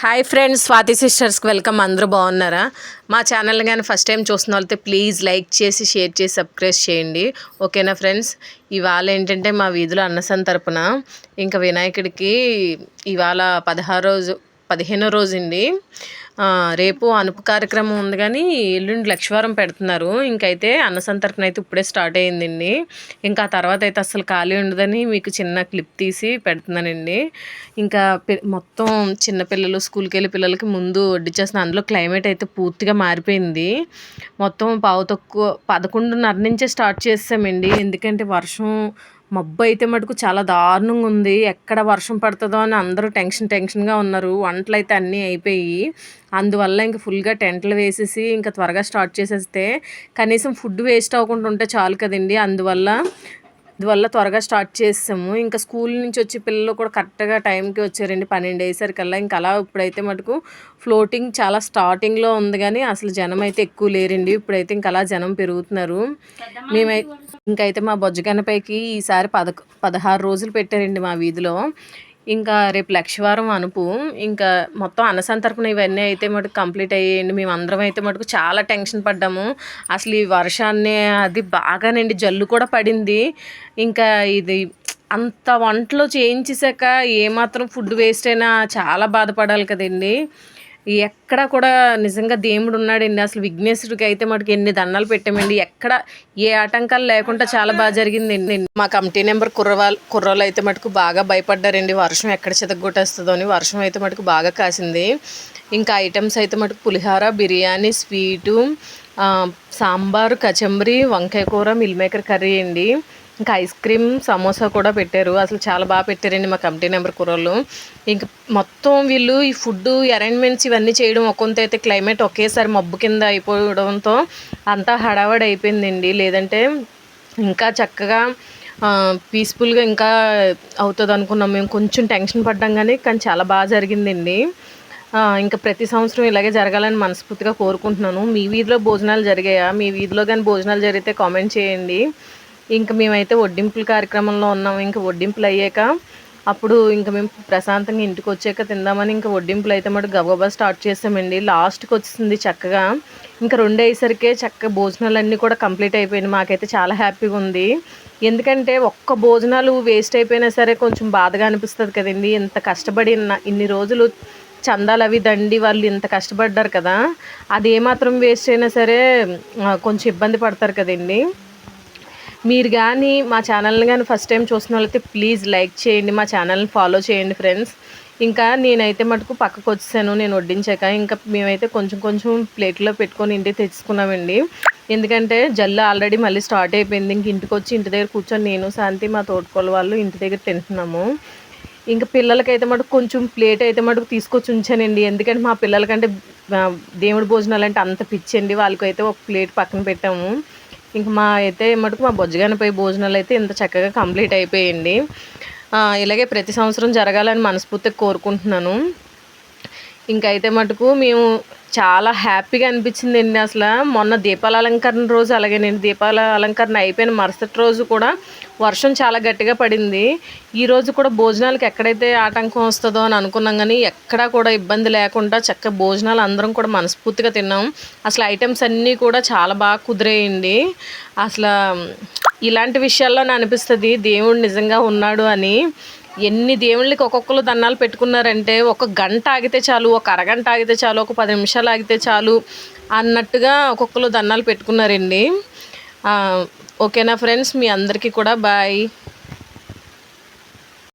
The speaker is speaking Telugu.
హాయ్ ఫ్రెండ్స్ స్వాతి సిస్టర్స్కి వెల్కమ్ అందరూ బాగున్నారా? మా ఛానల్ కానీ ఫస్ట్ టైం చూస్తున్న వాళ్ళతో ప్లీజ్ లైక్ చేసి షేర్ చేసి సబ్స్క్రైబ్ చేయండి. ఓకేనా ఫ్రెండ్స్ ఇవాళ ఏంటంటే మా వీధిలో అన్నసన్ తరపున ఇంకా వినాయకుడికి ఇవాళ పదహారు రోజు పదిహేనో రోజు అండి. రేపు అనుపు కార్యక్రమం ఉంది కానీ ఎల్లుండి లక్ష్వారం పెడుతున్నారు. ఇంకైతే అన్నసంతర్పణ అయితే ఇప్పుడే స్టార్ట్ అయ్యిందండి ఇంకా ఆ తర్వాత అయితే అసలు ఖాళీ ఉండదని మీకు చిన్న క్లిప్ తీసి పెడుతున్నానండి. ఇంకా మొత్తం చిన్నపిల్లలు స్కూల్కి వెళ్ళే పిల్లలకి ముందు వడ్డిచ్చేసిన అందులో క్లైమేట్ అయితే పూర్తిగా మారిపోయింది. మొత్తం పావు తక్కువ పదకొండున్నర నుంచే స్టార్ట్ చేసామండి ఎందుకంటే వర్షం మబ్బు అయితే మటుకు చాలా దారుణంగా ఉంది. ఎక్కడ వర్షం పడుతుందో అని అందరూ టెన్షన్ టెన్షన్గా ఉన్నారు. వంటలు అయితే అన్నీ అయిపోయి అందువల్ల ఇంకా ఫుల్గా టెంట్లు వేసేసి ఇంకా త్వరగా స్టార్ట్ చేసేస్తే కనీసం ఫుడ్ వేస్ట్ అవ్వకుండా ఉంటే చాలు కదండి. అందువల్ల అందువల్ల త్వరగా స్టార్ట్ చేసాము. ఇంకా స్కూల్ నుంచి వచ్చి పిల్లలు కూడా కరెక్ట్గా టైంకి వచ్చారండి. పన్నెండు అయ్యేసరికల్లా. ఇంకా అలా ఇప్పుడైతే మటుకు ఫ్లోటింగ్ చాలా స్టార్టింగ్లో ఉంది కానీ అసలు జనం అయితే ఎక్కువ లేరండి. ఇప్పుడైతే ఇంకా అలా జనం పెరుగుతున్నారు. మేమై ఇంకైతే మా బొజ్జగనపైకి ఈసారి పద పదహారు రోజులు పెట్టారండి మా వీధిలో. ఇంకా రేపు లక్షవారం అనుపు. ఇంకా మొత్తం అన్నసంతర్పణ ఇవన్నీ అయితే మటుకు కంప్లీట్ అయ్యేయండి. మేము అందరం అయితే మటుకు చాలా టెన్షన్ పడ్డాము. అసలు ఈ వర్షాన్ని అది బాగానండి. జల్లు కూడా పడింది. ఇంకా ఇది అంత వంటలో చేయించేసాక ఏమాత్రం ఫుడ్ వేస్ట్ అయినా చాలా బాధపడాలి కదండి. ఎక్కడ కూడా నిజంగా దేవుడు ఉన్నాడండి. అసలు విఘ్నేశ్వరుడికి అయితే మటుకు ఎన్ని దండాలు పెట్టామండి. ఎక్కడ ఏ ఆటంకాలు లేకుండా చాలా బాగా జరిగిందండి మా కమిటీ నెంబర్ కుర్రవాళ్ళు కుర్రోళ్ళు అయితే మటుకు బాగా భయపడ్డారండి. వర్షం ఎక్కడ చితగొట్టేస్తుందో అని వర్షం అయితే మటుకు బాగా కాసింది. ఇంకా ఐటమ్స్ అయితే మటుకు పులిహార బిర్యానీ స్వీటు సాంబారు కచంబరి వంకాయ కూర మిల్ మేకర్ కర్రీ అండి. ఇంకా ఐస్ క్రీమ్ సమోసా కూడా పెట్టారు. అసలు చాలా బాగా పెట్టారండి మా కమిటీ నెంబర్ కూరలు ఇంక మొత్తం వీళ్ళు ఈ ఫుడ్ అరేంజ్మెంట్స్ ఇవన్నీ చేయడం ఒకంత అయితే క్లైమేట్ ఒకేసారి మబ్బు కింద అయిపోవడంతో అంతా హడావడి అయిపోయిందండి. లేదంటే ఇంకా చక్కగా పీస్ఫుల్గా ఇంకా అవుతుంది అనుకున్నాం. మేము కొంచెం టెన్షన్ పడ్డాం కానీ కానీ చాలా బాగా జరిగిందండి. ఇంకా ప్రతి సంవత్సరం ఇలాగే జరగాలని మనస్ఫూర్తిగా కోరుకుంటున్నాను. మీ వీధిలో భోజనాలు జరిగాయా? మీ వీధిలో కానీ భోజనాలు జరిగితే కామెంట్ చేయండి. ఇంక మేమైతే వడ్డింపుల కార్యక్రమంలో ఉన్నాం. ఇంకా వడ్డింపులు అయ్యాక అప్పుడు ఇంకా మేము ప్రశాంతంగా ఇంటికి వచ్చాక తిందామని ఇంకా వడ్డింపులు అయితే మటు గబగబా స్టార్ట్ చేసామండి. లాస్ట్కి వచ్చింది చక్కగా. ఇంకా రెండు అయ్యేసరికే చక్క భోజనాలన్నీ కూడా కంప్లీట్ అయిపోయినాయి. మాకైతే చాలా హ్యాపీగా ఉంది. ఎందుకంటే ఒక్క భోజనాలు వేస్ట్ అయిపోయినా సరే కొంచెం బాధగా అనిపిస్తుంది కదండి. ఇంత కష్టపడి ఇన్ని రోజులు చందాలు అవి దండి వాళ్ళు ఇంత కష్టపడ్డారు కదా అది ఏమాత్రం వేస్ట్ అయినా సరే కొంచెం ఇబ్బంది పడతారు కదండి. మీరు కానీ మా ఛానల్ని కానీ ఫస్ట్ టైం చూసిన వాళ్ళైతే ప్లీజ్ లైక్ చేయండి మా ఛానల్ని ఫాలో చేయండి ఫ్రెండ్స్ ఇంకా నేనైతే మటుకు పక్కకు వచ్చాను నేను వడ్డించాక. ఇంకా మేమైతే కొంచెం కొంచెం ప్లేట్లో పెట్టుకొని ఇంటికి తెచ్చుకున్నామండి. ఎందుకంటే జల్లు ఆల్రెడీ మళ్ళీ స్టార్ట్ అయిపోయింది. ఇంక ఇంటికి వచ్చి ఇంటి దగ్గర కూర్చొని నేను శాంతి మా తోటకోళ్ళ వాళ్ళు ఇంటి దగ్గర తింటున్నాము. ఇంకా పిల్లలకైతే మటుకు కొంచెం ప్లేట్ అయితే మటుకు తీసుకొచ్చి ఉంచానండి. ఎందుకంటే మా పిల్లలకంటే దేవుడి భోజనాలు అంటే అంత పిచ్చండి వాళ్ళకైతే ఒక ప్లేట్ పక్కన పెట్టాము. ఇంక మా అయితే మటుకు మా బొజ్జగానిపై భోజనాలు అయితే ఇంత చక్కగా కంప్లీట్ అయిపోయింది. ఇలాగే ప్రతి సంవత్సరం జరగాలని మనస్ఫూర్తిగా కోరుకుంటున్నాను. ఇంకైతే మటుకు మేము చాలా హ్యాపీగా అనిపించిందండి అసలు. మొన్న దీపాల అలంకరణ రోజు అలాగే నేను దీపాల అలంకరణ అయిపోయిన మరుసటి రోజు కూడా వర్షం చాలా గట్టిగా పడింది. ఈ రోజు కూడా భోజనాలకు ఎక్కడైతే ఆటంకం వస్తుందో అని అనుకున్నాం కానీ ఎక్కడా కూడా ఇబ్బంది లేకుండా చక్కగా భోజనాలు అందరం కూడా మనస్ఫూర్తిగా తిన్నాం. అసలు ఐటమ్స్ అన్నీ కూడా చాలా బాగా కుదిరేయండి. అసలు ఇలాంటి విషయాల్లో అనిపిస్తుంది దేవుడు నిజంగా ఉన్నాడు అని. ఎన్ని దేవుళ్ళకి ఒక్కొక్కరు దండాలు పెట్టుకున్నారంటే ఒక గంట ఆగితే చాలు ఒక అరగంట ఆగితే చాలు ఒక పది నిమిషాలు ఆగితే చాలు అన్నట్టుగా ఒక్కొక్కరు దండాలు పెట్టుకున్నారండి. ఓకేనా ఫ్రెండ్స్? మీ అందరికీ కూడా బాయ్.